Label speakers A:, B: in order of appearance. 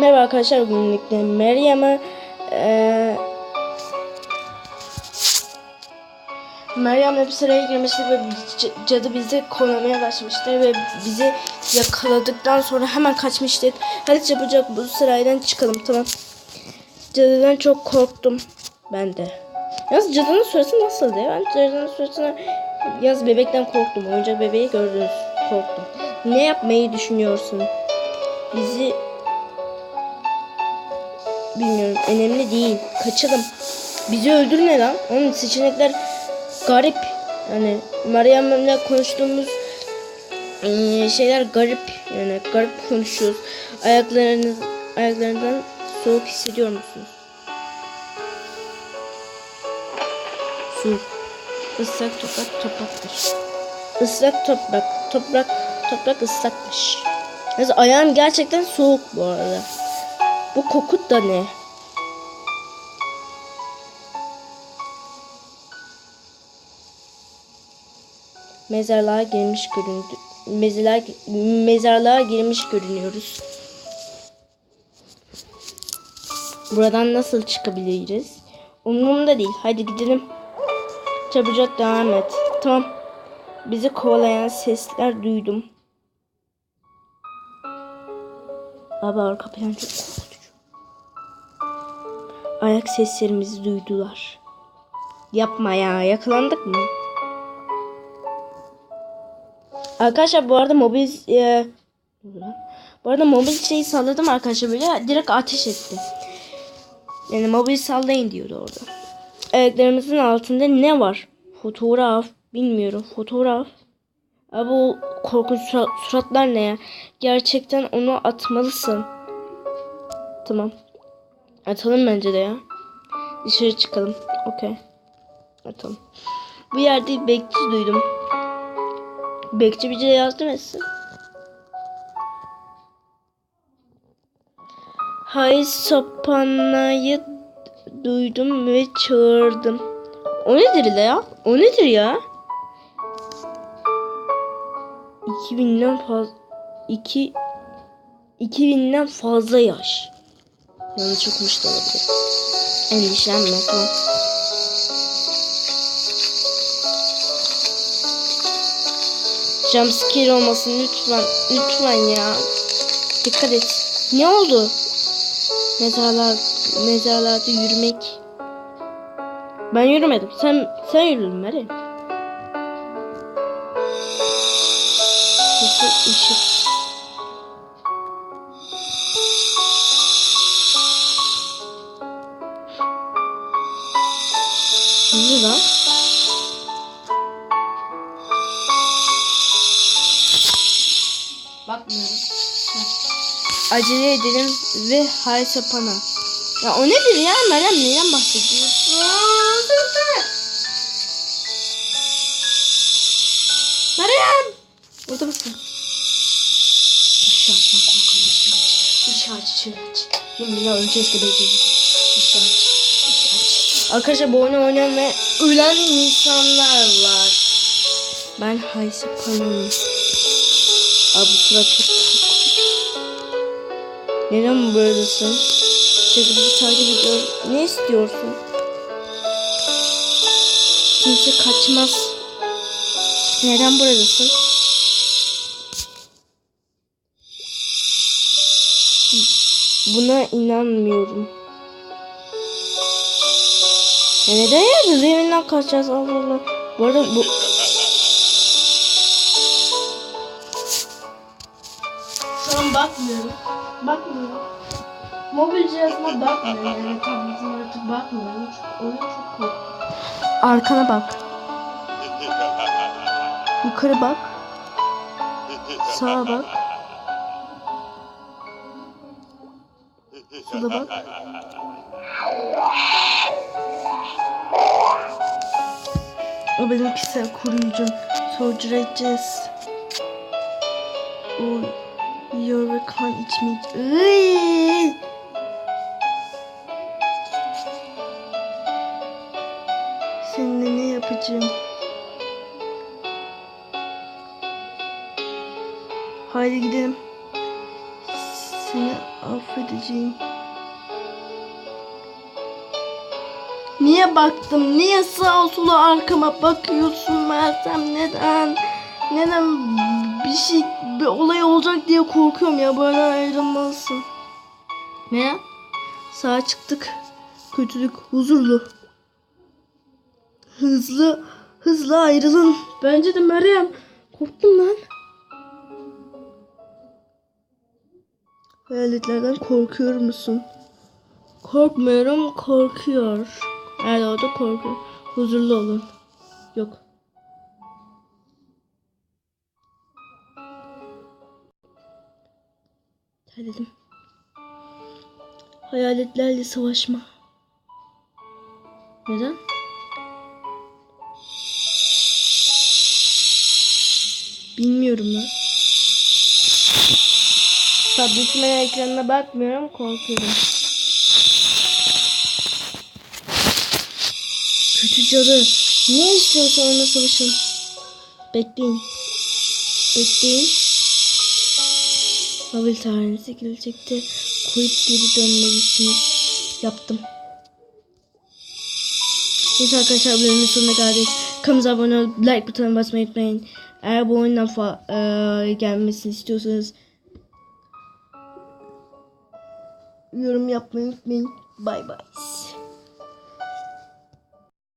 A: Merhaba arkadaşlar bugün birlikte Meryem'e eee Meryem'le bir sıraya girmiştik ve cadı bizi kovalamaya başlamıştı ve bizi yakaladıktan sonra hemen kaçmıştık. Hadi çabucak bu sıraydan çıkalım tamam. Cadıdan çok korktum ben de. Yalnız cadının süresi nasıldı ya? Ben cadının süresine yaz bebekten korktum. Oyuncak bebeği gördünüz. Korktum. Ne yapmayı düşünüyorsun? Bizi bilmiyorum. Önemli değil. Kaçalım. Bizi öldürme lan. Onun seçenekler garip. Yani Meryem'le konuştuğumuz şeyler garip. Yani garip konuşuyoruz. Ayaklarınız ayaklarından soğuk hissediyor musunuz? Soğuk. Islak toprak topraktır. Islak toprak. Toprak toprak ıslakmış. Mesela ayağım gerçekten soğuk bu arada. Bu kokut da ne? Mezarlığa girmiş göründü. Mezarlığa, mezarlığa girmiş görünüyoruz. Buradan nasıl çıkabiliriz? Umurumda değil. Hadi gidelim. Çabucak devam et. Tamam. Bizi kovalayan sesler duydum. Abi arka plan çok. Ayak seslerimizi duydular. Yapma ya. Yakalandık mı? Arkadaşlar bu arada mobil e, bu arada mobil şeyi salladım arkadaşlar böyle direkt ateş etti. Yani mobil sallayın diyordu orada. Ayaklarımızın altında ne var? Fotoğraf. Bilmiyorum. Fotoğraf. Abi o korkunç surat, suratlar ne ya? Gerçekten onu atmalısın. Tamam. Atalım bence de ya. Dışarı çıkalım. Okey. Atalım. Bu yerde bekçi duydum. Bekçi bize yardım etsin. Hay sapanayı duydum ve çağırdım. O nedir ya? O nedir ya? 2000'den fazla 2 2000'den fazla yaş. Yanlış okumuş da olabilir. Endişelenme tamam. Jumpscare olmasın lütfen. Lütfen ya. Dikkat et. Ne oldu? Mezarlar, mezarlarda yürümek. Ben yürümedim. Sen sen yürüdün Meryem. Sesi Hızlı lan. Bakmıyorum. Acele edelim ve hay sapana. Ya o nedir ya Meryem neden bahsediyorsun? Meryem! Burada mısın? Işığı aç ışığı aç. Yeminle öleceğiz gibi. Arkadaşlar bu oyunu oynayan ve ölen insanlar var. Ben hay sapanım. Abi sıra çok. Neden böylesin? Çünkü bizi takip ediyor. Ne istiyorsun? Kimse kaçmaz. Neden buradasın? Buna inanmıyorum. Ya neden ya? Zeynep'den kaçacağız Allah Allah. Bu arada bu... Şu an bakmıyorum. Bakmıyorum. Mobil cihazıma bakmıyorum yani tabletime artık bakmıyorum. Çünkü oyun çok korkunç. Arkana bak. Yukarı bak. Sağa bak. Sola bak. O benim kişisel koruyucum. Soldier edeceğiz. O yiyor ve kan. Iııı! Seninle ne yapacağım? Haydi gidelim. seni affedeceğim. Niye baktım? Niye sağa sola arkama bakıyorsun Meltem? Neden? Neden bir şey bir olay olacak diye korkuyorum ya böyle ayrılmalısın. Ne? Sağa çıktık. Kötülük huzurlu. Hızlı hızlı ayrılın. Bence de Meryem. Korktum lan. Hayaletlerden korkuyor musun? Korkmuyorum, korkuyor. Evet o da korkuyor. Huzurlu olun. Yok. Terledim. Hayaletlerle savaşma. Neden? Bilmiyorum lan. Tabletimin ekranına bakmıyorum, korkuyorum. Cadı. Ne istiyorsa onunla savaşın. Bekleyin. Bekleyin. Mobil tarihinize gelecekte koyup geri dönmelisiniz. Yaptım. Neyse arkadaşlar bölümün sonuna geldik. Kanalımıza abone olup like butonuna basmayı unutmayın. Eğer bu oyundan eee, gelmesini istiyorsanız yorum yapmayı unutmayın. Bay bay.